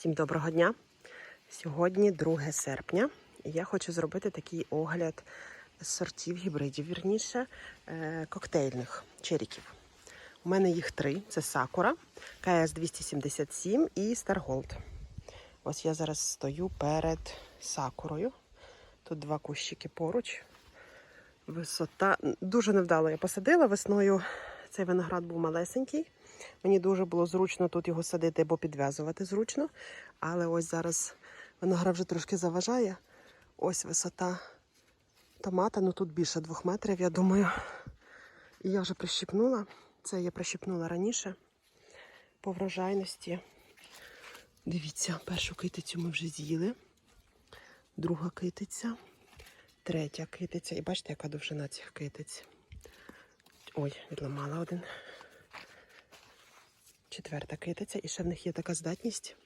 Всім доброго дня! Сьогодні 2 серпня. і Я хочу зробити такий огляд сортів гібридів, вірніше, е, коктейльних черіків. У мене їх три: це Сакура, КС 277 і Старголд. Ось я зараз стою перед сакурою. Тут два кущики поруч. Висота дуже невдало я посадила. Весною цей виноград був малесенький. Мені дуже було зручно тут його садити або підв'язувати зручно. Але ось зараз виноград вже трошки заважає. Ось висота томата, ну тут більше двох метрів, я думаю. І я вже прищипнула. Це я прищипнула раніше по врожайності. Дивіться, першу китицю ми вже з'їли. Друга китиця, третя китиця. І бачите, яка довжина цих китиць. Ой, відламала один. Четверта китиця. І ще в них є така здатність.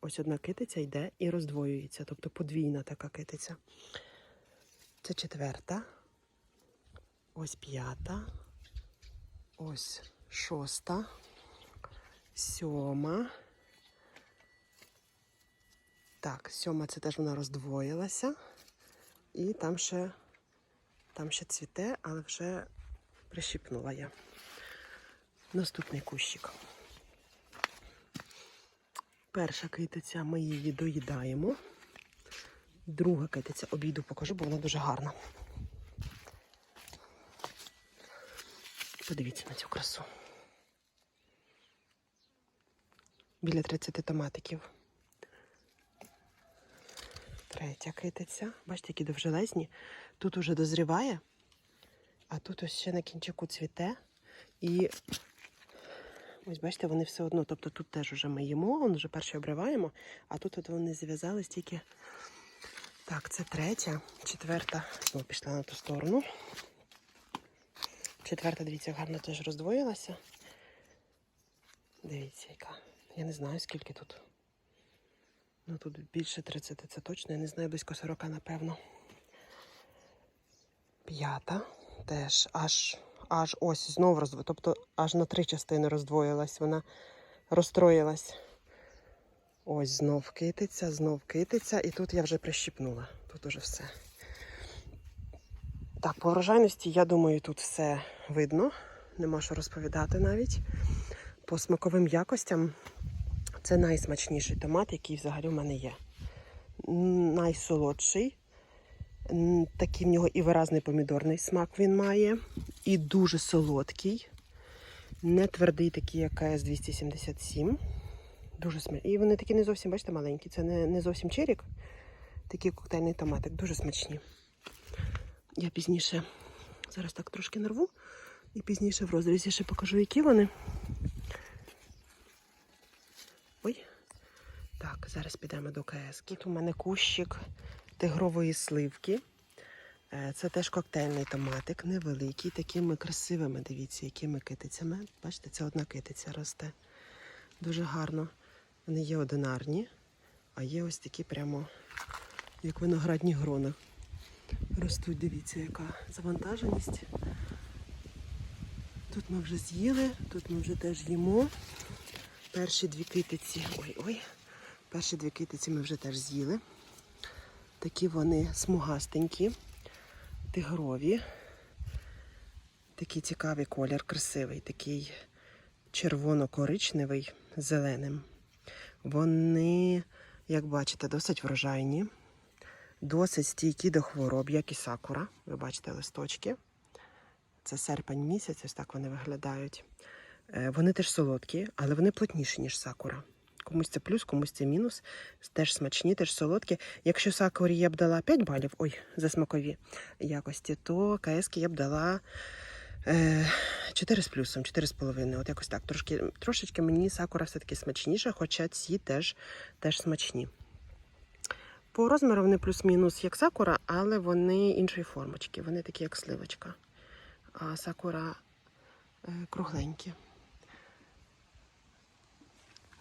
Ось одна китиця йде і роздвоюється. Тобто подвійна така китиця. Це четверта. Ось п'ята. Ось шоста. Сьома. Так, сьома це теж вона роздвоїлася. І там ще, там ще цвіте, але вже прищипнула я. Наступний кущик. Перша китиця ми її доїдаємо. Друга китиця обійду покажу, бо вона дуже гарна. Подивіться на цю красу. Біля 30 томатиків. Третя китиця. Бачите, які довжелезні. Тут уже дозріває, а тут ось ще на кінчику цвіте. І ось бачите, вони все одно. Тобто тут теж вже ми їмо, вон вже перший обриваємо, а тут от вони зв'язались тільки. Так, це третя, четверта. Знову пішла на ту сторону. Четверта, дивіться, гарно теж роздвоїлася. Дивіться, яка. Я не знаю, скільки тут. Ну тут більше 30, це точно, я не знаю, близько 40, напевно. П'ята теж аж аж ось знову роздвоїлась. Тобто аж на три частини роздвоїлась. Вона розстроїлась. Ось знов китиця, знов китиця, і тут я вже прищіпнула. Тут уже все. Так, по врожайності, я думаю, тут все видно. Нема що розповідати навіть. По смаковим якостям це найсмачніший томат, який взагалі в мене є. Найсолодший. Такий в нього і виразний помідорний смак він має. І дуже солодкий. Не твердий, такий, як КС 277. Дуже смачний. І вони такі не зовсім, бачите, маленькі. Це не, не зовсім черік. Такий коктейльний томатик. Дуже смачні. Я пізніше зараз так трошки нарву. І пізніше в розрізі ще покажу, які вони. Ой. Так, зараз підемо до КС. Тут у мене кущик тигрової сливки. Е, Це теж коктейльний томатик, невеликий, такими красивими, дивіться, якими китицями. Бачите, це одна китиця росте. Дуже гарно. Вони є одинарні, а є ось такі прямо, як виноградні грони. Ростуть, дивіться, яка завантаженість. Тут ми вже з'їли, тут ми вже теж їмо. Перші дві китиці. Ой-ой. Перші дві китиці ми вже теж з'їли. Такі вони смугастенькі, тигрові. Такий цікавий колір, красивий, такий червоно-коричневий з зеленим. Вони, як бачите, досить врожайні, досить стійкі до хвороб, як і сакура. Ви бачите листочки. Це серпень місяць, ось так вони виглядають. Е, Вони теж солодкі, але вони плотніші, ніж сакура. Комусь це плюс, комусь це мінус. Теж смачні, теж солодкі. Якщо сакурі я б дала 5 балів, ой, за смакові якості, то КСки я б дала е, 4 з плюсом, 4,5. От якось так. Трошки, трошечки мені сакура все-таки смачніша, хоча ці теж, теж смачні. По розміру вони плюс-мінус як сакура, але вони іншої формочки. Вони такі, як сливочка. А сакура е, кругленькі.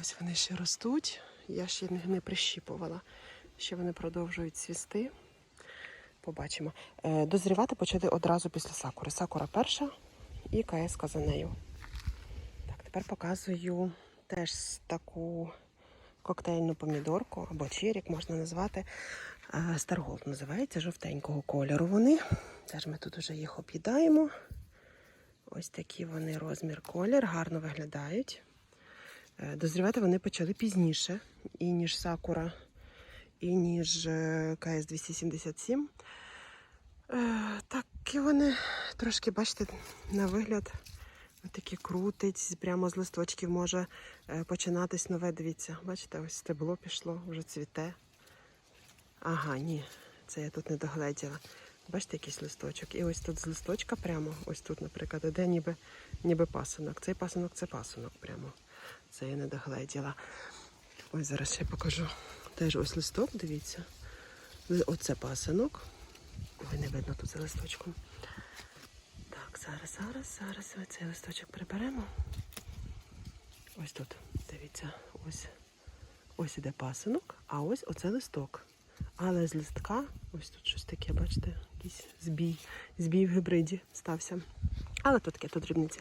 Ось вони ще ростуть. Я ще не прищіпувала. Ще вони продовжують цвісти. Побачимо. Е, Дозрівати почали одразу після сакури. Сакура перша і КС за нею. Так, тепер показую теж таку коктейльну помідорку або черік можна назвати. Е, Старголд називається жовтенького кольору. Вони. Теж ми тут вже їх об'їдаємо. Ось такі вони розмір колір, гарно виглядають. Е, Дозрівати вони почали пізніше, і ніж Сакура, і ніж е, КС 277. Е, Так, і вони трошки, бачите, на вигляд такі крутить, прямо з листочків може починатись нове. Дивіться, бачите, ось стебло пішло, вже цвіте. Ага, ні, це я тут не догледіла. Бачите, якийсь листочок. І ось тут з листочка прямо, ось тут, наприклад, іде ніби, ніби пасинок. Цей пасинок це пасинок прямо. Це я не догледіла. Ось зараз ще покажу. Теж ось листок, дивіться. Оце пасинок. Ой, не видно тут за листочком. Так, зараз, зараз, зараз цей листочок приберемо. Ось тут, дивіться, ось, ось іде пасинок, а ось оце листок. Але з листка, ось тут щось таке, бачите, якийсь збій, збій в гібриді стався. Але тут таке, тут дрібниці.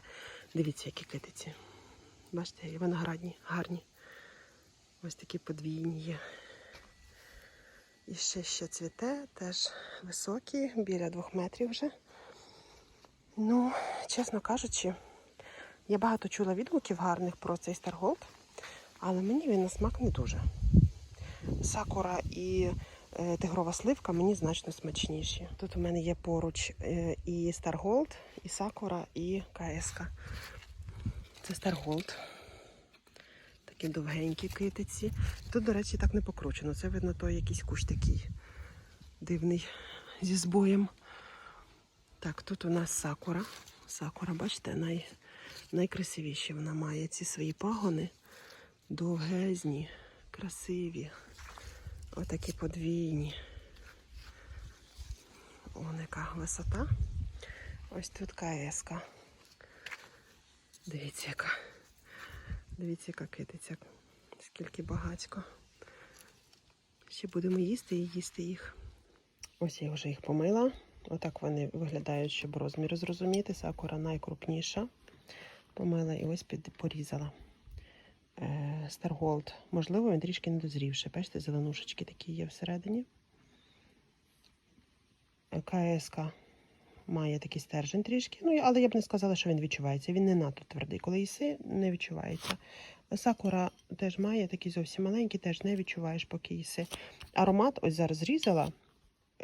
Дивіться, які китиці. Бачите, і виноградні, гарні. Ось такі подвійні є. І ще ще цвіте, теж високі, біля двох метрів вже. Ну, чесно кажучи, я багато чула відгуків гарних про цей Старголд, але мені він на смак не дуже. Сакура і е, тигрова сливка мені значно смачніші. Тут у мене є поруч е, і Старголд, і Сакура, і КСК. Це Старголд. Такі довгенькі китиці. Тут, до речі, так не покручено. Це видно, той якийсь кущ такий дивний зі збоєм. Так, тут у нас сакура. Сакура, бачите, най, найкрасивіші вона має ці свої пагони. Довгезні, красиві. Отакі подвійні. Вон яка висота. Ось тут КСК. Дивіться, яка. Дивіться, яка китиця. Скільки багатько. Ще будемо їсти і їсти їх. Ось я вже їх помила. Отак вони виглядають, щоб розмір зрозуміти. Сакура найкрупніша. Помила і ось під, порізала. Е, Старголд. Можливо, він трішки не дозрівший. Бачите, зеленушечки такі є всередині. Е, КСК має такий стержень трішки. Ну, але я б не сказала, що він відчувається. Він не надто твердий. Коли їси, не відчувається. Сакура теж має такий зовсім маленький, теж не відчуваєш, поки їси. Аромат ось зараз різала.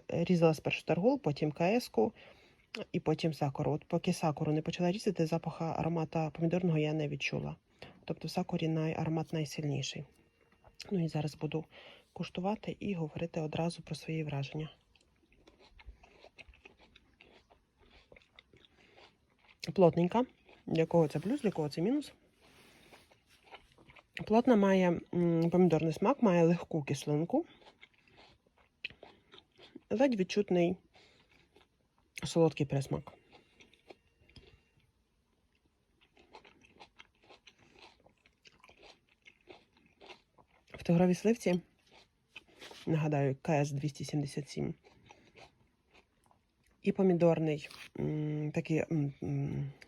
Різала спершу таргул, потім КС-ку і потім сакуру. От поки сакуру не почала різати, запаха аромата помідорного я не відчула. Тобто в сакурі най, аромат найсильніший. Ну і зараз буду куштувати і говорити одразу про свої враження. Плотненька. Для кого це плюс, для кого це мінус. Плотна має помідорний смак, має легку кислинку. Ледь відчутний солодкий присмак. В тигровій сливці, нагадаю, КС 277. І помідорний такий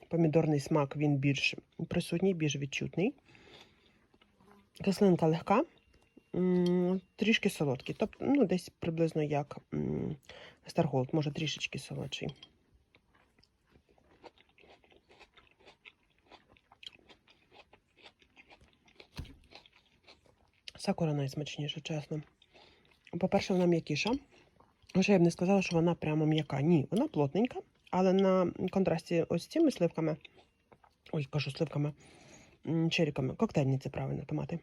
помідорний смак, він більш присутній, більш відчутний. Кислинка легка, трішки солодкий. Тобто, ну, десь приблизно як Старголд, може трішечки солодший. Сакура найсмачніша, чесно. По-перше, вона м'якіша. Хоча я б не сказала, що вона прямо м'яка. Ні, вона плотненька, але на контрасті ось з цими сливками, ой, кажу сливками, черіками, коктейльні це правильно томати.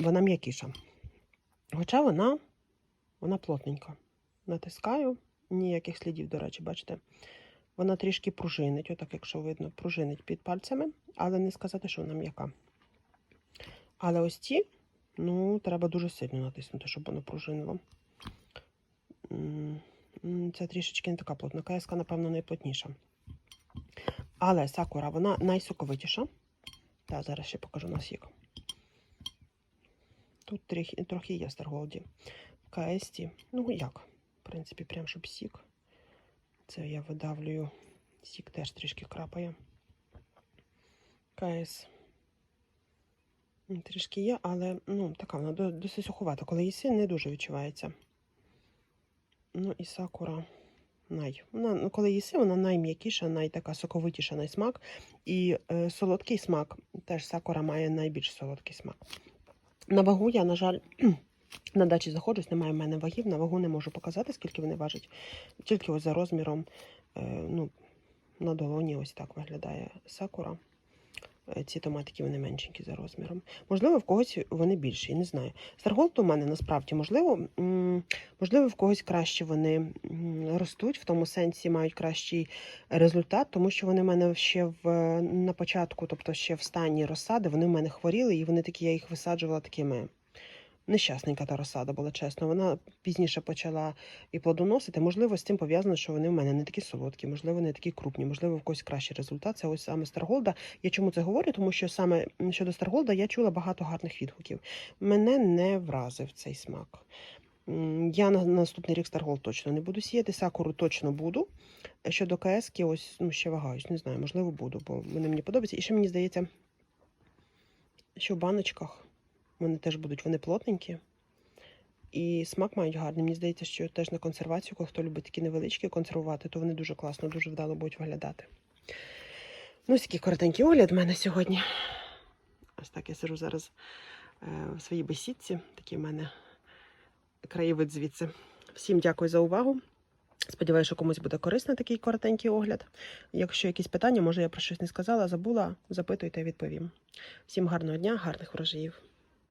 Вона м'якіша. Хоча вона, вона плотненька. Натискаю, ніяких слідів, до речі, бачите. Вона трішки пружинить, отак, якщо видно, пружинить під пальцями, але не сказати, що вона м'яка. Але ось ці, ну, треба дуже сильно натиснути, щоб воно пружинило. Це трішечки не така плотна. КСК, напевно, найплотніша. Але сакура, вона найсоковитіша. Та, зараз ще покажу на сік. Тут трохи, трохи є старголді. В КСті, ну як, в принципі, прям щоб сік. Це я видавлюю. Сік теж трішки крапає. КС. Трішки є, але ну, така вона досить суховата. Коли їси, не дуже відчувається. Ну і сакура най. Вона, ну, коли їси, вона найм'якіша, найтака соковитіша на смак. І е, солодкий смак, теж сакура має найбільш солодкий смак. На вагу я, на жаль, на дачі заходжусь, немає в мене вагів, на вагу не можу показати, скільки вони важать. Тільки ось за розміром, е, ну, на долоні ось так виглядає сакура. Е, Ці томатики вони меншенькі за розміром. Можливо, в когось вони більші, не знаю. Старголд у мене насправді можливо, можливо, в когось краще вони ростуть, в тому сенсі мають кращий результат, тому що вони в мене ще в на початку, тобто ще в стані розсади, вони в мене хворіли, і вони такі, я їх висаджувала такими. Нещасненька та розсада була чесно. Вона пізніше почала і плодоносити. Можливо, з цим пов'язано, що вони в мене не такі солодкі, можливо, не такі крупні, можливо, в когось кращий результат. Це ось саме Старголда. Я чому це говорю? Тому що саме щодо Старголда я чула багато гарних відгуків. Мене не вразив цей смак. Я на наступний рік Старголд точно не буду сіяти. Сакуру точно буду. Щодо КСки, ось ну, ще вагаюсь, не знаю, можливо, буду, бо вони мені подобаються. І ще мені здається, що в баночках вони теж будуть вони плотненькі. І смак мають гарний. Мені здається, що теж на консервацію, коли хто любить такі невеличкі консервувати, то вони дуже класно, дуже вдало будуть виглядати. Ну, такий коротенький огляд в мене сьогодні. Ось так я сижу зараз е, в своїй бесідці. Такий в мене краєвид звідси. Всім дякую за увагу. Сподіваюся, що комусь буде корисний такий коротенький огляд. Якщо якісь питання, може я про щось не сказала, забула, запитуйте, відповім. Всім гарного дня, гарних врожаїв.